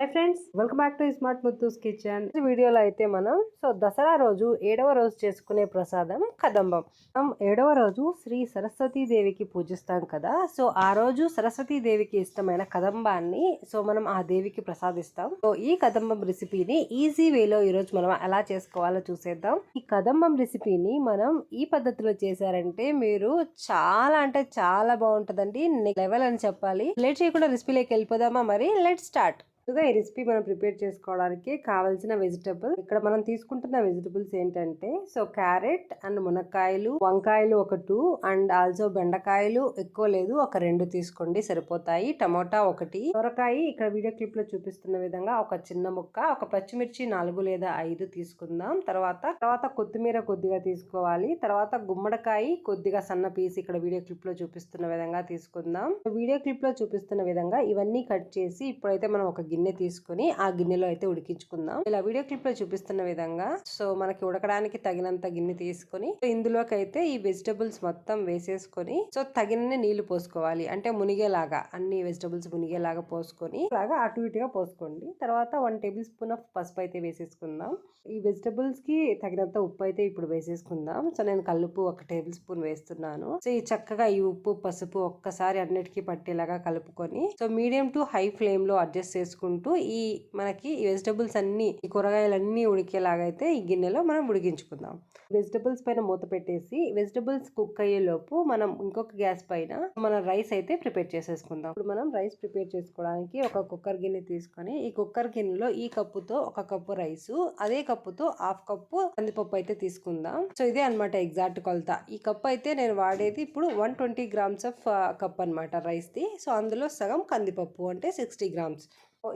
Hi friends welcome back to smart Muthu's kitchen ఈ వీడియోలో అయితే మనం సో దసరా రోజు ఏడవ రోజు చేసుకునే ప్రసాదం కదంబం. మనం ఏడవ రోజు శ్రీ సరస్వతీ దేవికి పూజిస్తాం కదా సో ఆ రోజు సరస్వతీ దేవికి ఇష్టమైన కదంబాన్ని సో మనం ఆ దేవికి ప్రసాదిస్తాం. సో ఈ కదంబం రెసిపీని ఈజీ వేలో ఈరోజు మనం ఎలా చేసుకోవాలో చూసేద్దాం. ఈ కదంబం రెసిపీని మనం ఈ పద్ధతిలో చేశారంటే మీరు చాలా అంటే చాలా బాగుంటుందండి. లెవెల్ అని చెప్పాలి. లేట్ చేయకుండా రెసిపీలోకి వెళ్ళిపోదామా మరి? లెట్ స్టార్ట్ ముందుగా ఈ రెసిపీ మనం ప్రిపేర్ చేసుకోవడానికి కావాల్సిన వెజిటబుల్. ఇక్కడ మనం తీసుకుంటున్న వెజిటబుల్స్ ఏంటంటే సో క్యారెట్ అండ్ మునక్కాయలు వంకాయలు ఒక టూ అండ్ ఆల్సో బెండకాయలు ఎక్కువ లేదు ఒక రెండు తీసుకోండి సరిపోతాయి. టమోటా ఒకటి. సొరకాయ ఇక్కడ వీడియో క్లిప్లో చూపిస్తున్న విధంగా ఒక చిన్న ముక్క ఒక పచ్చిమిర్చి నాలుగు లేదా ఐదు తీసుకుందాం. తర్వాత తర్వాత కొత్తిమీర కొద్దిగా తీసుకోవాలి. తర్వాత గుమ్మడికాయ కొద్దిగా సన్న పీస్ ఇక్కడ వీడియో క్లిప్లో చూపిస్తున్న విధంగా తీసుకుందాం. వీడియో క్లిప్లో చూపిస్తున్న విధంగా ఇవన్నీ కట్ చేసి ఇప్పుడైతే మనం ఒక గిన్నె గిన్నె తీసుకొని ఆ గిన్నెలో అయితే ఉడికించుకుందాం. ఇలా వీడియో క్లిప్లో చూపిస్తున్న విధంగా సో మనకి ఉడకడానికి తగినంత గిన్నె తీసుకొని ఇందులోకైతే ఇందులోకి అయితే ఈ వెజిటబుల్స్ మొత్తం వేసేసుకొని సో తగినన్ని నీళ్ళు పోసుకోవాలి. అంటే మునిగేలాగా అన్ని వెజిటబుల్స్ మునిగేలాగా పోసుకొని అలాగా అటు ఇటుగా పోసుకోండి. తర్వాత వన్ టేబుల్ స్పూన్ ఆఫ్ పసుపు అయితే వేసేసుకుందాం. ఈ వెజిటబుల్స్కి తగినంత ఉప్పు అయితే ఇప్పుడు వేసేసుకుందాం. సో నేను కల్లుపు ఒక టేబుల్ స్పూన్ వేస్తున్నాను. సో ఈ చక్కగా ఈ ఉప్పు పసుపు ఒక్కసారి అన్నిటికీ పట్టేలాగా కలుపుకొని సో మీడియం టు హై ఫ్లేమ్లో అడ్జస్ట్ చేసుకుంటూ ఈ మనకి ఈ వెజిటబుల్స్ అన్నీ ఈ కూరగాయలన్నీ ఉడికేలాగా అయితే ఈ గిన్నెలో మనం ఉడికించుకుందాం. వెజిటబుల్స్ పైన మూత పెట్టేసి వెజిటబుల్స్ కుక్ అయ్యే లోపు మనం ఇంకొక గ్యాస్ పైన మన రైస్ అయితే ప్రిపేర్ చేసేసుకుందాం. ఇప్పుడు మనం రైస్ ప్రిపేర్ చేసుకోవడానికి ఒక కుక్కర్ గిన్నె తీసుకొని ఈ కుక్కర్ గిన్నెలో ఈ కప్పుతో ఒక కప్పు రైస్ అదే కప్పుతో హాఫ్ కప్పు కందిపప్పు అయితే తీసుకుందాం. సో ఇదే అన్నమాట ఎగ్జాక్ట్ కొలత. ఈ కప్ అయితే నేను వాడేది ఇప్పుడు one twenty grams of cup అనమాట రైస్ ది సో అందులో సగం కందిపప్పు అంటే సిక్స్టీ గ్రామ్స్.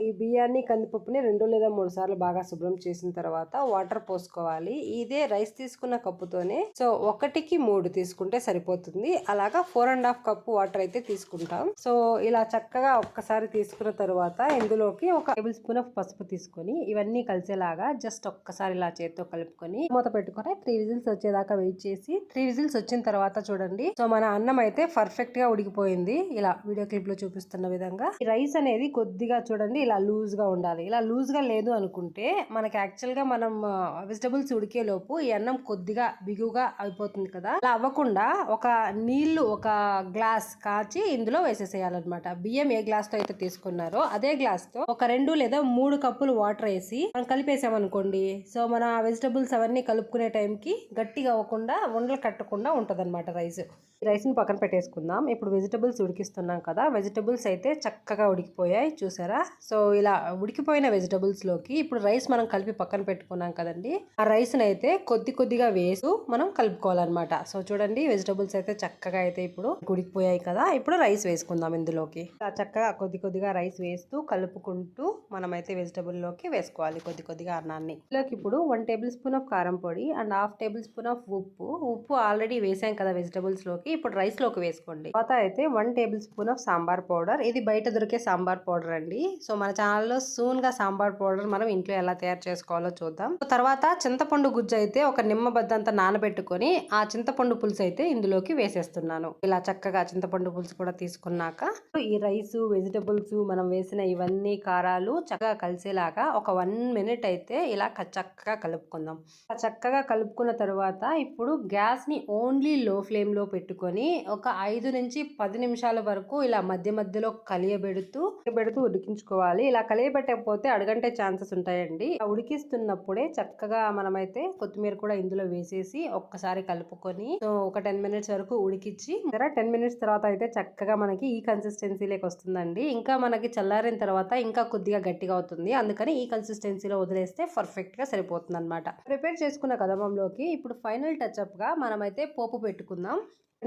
ఈ బియ్యాన్ని కందిపప్పుని రెండు లేదా మూడు సార్లు బాగా శుభ్రం చేసిన తర్వాత వాటర్ పోసుకోవాలి. ఇదే రైస్ తీసుకున్న కప్పుతోనే సో ఒకటికి మూడు తీసుకుంటే సరిపోతుంది. అలాగా four and half cup water అయితే తీసుకుంటాం. సో ఇలా చక్కగా ఒక్కసారి తీసుకున్న తర్వాత ఇందులోకి ఒక టేబుల్ స్పూన్ ఆఫ్ పసుపు తీసుకొని ఇవన్నీ కలిసేలాగా జస్ట్ ఒక్కసారి ఇలా చేతితో కలుపుకొని మూత పెట్టుకొని త్రీ విజిల్స్ వచ్చేదాకా వెయిట్ చేసి త్రీ విజిల్స్ వచ్చిన తర్వాత చూడండి. సో మన అన్నం అయితే పర్ఫెక్ట్గా ఉడికిపోయింది. ఇలా వీడియో క్లిప్లో చూపిస్తున్న విధంగా. ఈ రైస్ అనేది కొద్దిగా చూడండి ఇలా లూజ్గా ఉండాలి. ఇలా లూజ్గా లేదు అనుకుంటే మనకి యాక్చువల్గా మనం వెజిటబుల్స్ ఉడికే లోపు ఈ అన్నం కొద్దిగా బిగుగా అయిపోతుంది కదా. అలా అవ్వకుండా ఒక నీళ్ళు ఒక గ్లాస్ కాచి ఇందులో వేసేసేయాలన్నమాట. బియ్యం ఏ గ్లాస్తో అయితే తీసుకున్నారో అదే గ్లాస్తో ఒక రెండు లేదా మూడు కప్పులు వాటర్ వేసి మనం కలిపేసామనుకోండి. సో మన వెజిటబుల్స్ అవన్నీ కలుపుకునే టైంకి గట్టిగా అవ్వకుండా ఉండలు కట్టకుండా ఉంటదన్నమాట రైస్. రైస్ని పక్కన పెట్టేసుకుందాం. ఇప్పుడు వెజిటబుల్స్ ఉడికిస్తున్నాం కదా. వెజిటబుల్స్ అయితే చక్కగా ఉడికిపోయాయి. చూసారా? సో ఇలా ఉడికిపోయిన వెజిటబుల్స్లోకి ఇప్పుడు రైస్ మనం కలిపి పక్కన పెట్టుకున్నాం కదండి ఆ రైస్ని అయితే కొద్ది కొద్దిగా వేసు మనం కలుపుకోవాలన్నమాట. సో చూడండి వెజిటబుల్స్ అయితే చక్కగా అయితే ఇప్పుడు ఉడికిపోయాయి కదా ఇప్పుడు రైస్ వేసుకుందాం ఇందులోకి. చక్కగా కొద్ది కొద్దిగా రైస్ వేస్తూ కలుపుకుంటూ మనమైతే వెజిటబుల్లోకి వేసుకోవాలి కొద్ది కొద్దిగా అన్నాన్ని. ఇందులోకి ఇప్పుడు వన్ టేబుల్ స్పూన్ ఆఫ్ కారం పొడి and half table spoon of ఉప్పు. ఉప్పు ఆల్రెడీ వేసాం కదా వెజిటబుల్స్లోకి ఇప్పుడు రైస్లోకి వేసుకోండి. తర్వాత అయితే one tablespoon of sambar powder. ఇది బయట దొరికే సాంబార్ పౌడర్ అండి. సో సో మన ఛానల్లో సూన్గా సాంబార్ పౌడర్ మనం ఇంట్లో ఎలా తయారు చేసుకోవాలో చూద్దాం. తర్వాత చింతపండు గుజ్జు అయితే ఒక నిమ్మ బద్దంతా నానబెట్టుకొని ఆ చింతపండు పులుసు అయితే ఇందులోకి వేసేస్తున్నాను. ఇలా చక్కగా చింతపండు పులుసు కూడా తీసుకున్నాక ఈ రైస్ వెజిటబుల్స్ మనం వేసిన ఇవన్నీ కారాలు చక్కగా కలిసేలాగా ఒక వన్ మినిట్ అయితే ఇలా చక్కగా కలుపుకుందాం. చక్కగా కలుపుకున్న తర్వాత ఇప్పుడు గ్యాస్ని ఓన్లీ లో ఫ్లేమ్లో పెట్టుకొని ఒక ఐదు నుంచి పది నిమిషాల వరకు ఇలా మధ్య మధ్యలో కలియబెడుతూ పెడుతూ ఉడికించుకోవాలి. ఇలా కలియబెట్టకపోతే అడగంటే ఛాన్సెస్ ఉంటాయండి. ఆ ఉడికిస్తున్నప్పుడే చక్కగా మనమైతే కొత్తిమీర కూడా ఇందులో వేసేసి ఒక్కసారి కలుపుకొని ఒక టెన్ మినిట్స్ వరకు ఉడికిచ్చి టెన్ మినిట్స్ తర్వాత అయితే చక్కగా మనకి ఈ కన్సిస్టెన్సీలోకి వస్తుందండి. ఇంకా మనకి చల్లారిన తర్వాత ఇంకా కొద్దిగా గట్టిగా అవుతుంది. అందుకని ఈ కన్సిస్టెన్సీలో వదిలేస్తే పర్ఫెక్ట్గా సరిపోతుంది అనమాట ప్రిపేర్ చేసుకున్న కదమంలోకి ఇప్పుడు ఫైనల్ టచ్అప్గా మనమైతే పోపు పెట్టుకుందాం.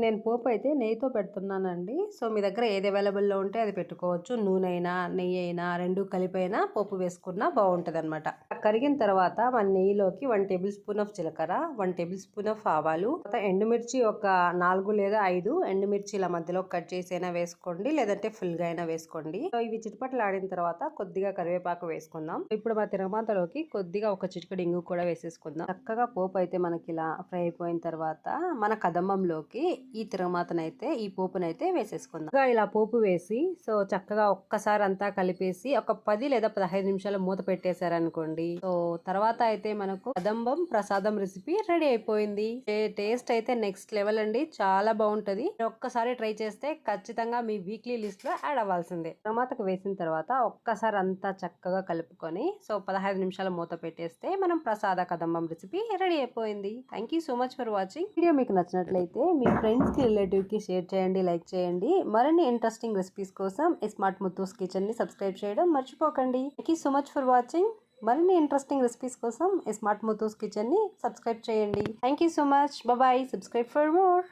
నేను పోపు అయితే నెయ్యితో పెడుతున్నానండి. సో మీ దగ్గర ఏది అవైలబుల్లో ఉంటే అది పెట్టుకోవచ్చు. నూనె అయినా నెయ్యి అయినా రెండు కలిపైనా పోపు వేసుకున్నా బాగుంటుంది అనమాట కరిగిన తర్వాత మన నెయ్యిలోకి వన్ టేబుల్ స్పూన్ ఆఫ్ జీలకర్ర వన్ టేబుల్ స్పూన్ ఆఫ్ ఆవాలు ఎండుమిర్చి ఒక నాలుగు లేదా ఐదు ఎండుమిర్చి ఇలా మధ్యలో కట్ చేసి అయినా వేసుకోండి. లేదంటే ఫుల్గా అయినా వేసుకోండి. సో ఇవి చిటిపట్లు ఆడిన తర్వాత కొద్దిగా కరివేపాకు వేసుకుందాం. ఇప్పుడు మా తిరమాతలోకి కొద్దిగా ఒక చిటికడి ఇంగు కూడా వేసేసుకుందాం. చక్కగా పోపు అయితే మనకి ఇలా ఫ్రై అయిపోయిన తర్వాత మన కదంబంలోకి ఈ తిరగమాతనైతే ఈ పోపునైతే వేసేసుకుందాం. ఇలా పోపు వేసి సో చక్కగా ఒక్కసారి అంతా కలిపేసి ఒక పది లేదా పదహైదు నిమిషాలు మూత పెట్టేశారనుకోండి. సో తర్వాత అయితే మనకు కదంబం ప్రసాదం రెసిపీ రెడీ అయిపోయింది. టేస్ట్ అయితే నెక్స్ట్ లెవెల్ అండి చాలా బాగుంటది. ఒక్కసారి ట్రై చేస్తే ఖచ్చితంగా మీ వీక్లీ లిస్ట్లో యాడ్ అవ్వాల్సిందే. టమాటాకు వేసిన తర్వాత ఒక్కసారి అంతా చక్కగా కలుపుకొని సో పదహైదు నిమిషాలు మూత పెట్టేస్తే మనం ప్రసాద కదంబం రెసిపీ రెడీ అయిపోయింది. Thank you so much for watching. Video మీకు నచ్చినట్లయితే మీ ఫ్రెండ్స్ ఫ్రెండ్స్కి రిలేటివ్కి షేర్ చేయండి లైక్ చేయండి. మరిన్ని ఇంట్రెస్టింగ్ రెసిపీస్ కోసం స్మార్ట్ ముత్తూస్ కిచెన్ని సబ్స్క్రైబ్ చేయడం మర్చిపోకండి. Thank you so much for watching మరిన్ని ఇంట్రెస్టింగ్ రెసిపీస్ కోసం స్మార్ట్ ముత్తూస్ కిచెన్ని సబ్స్క్రైబ్ చేయండి. Thank you so much bye subscribe for more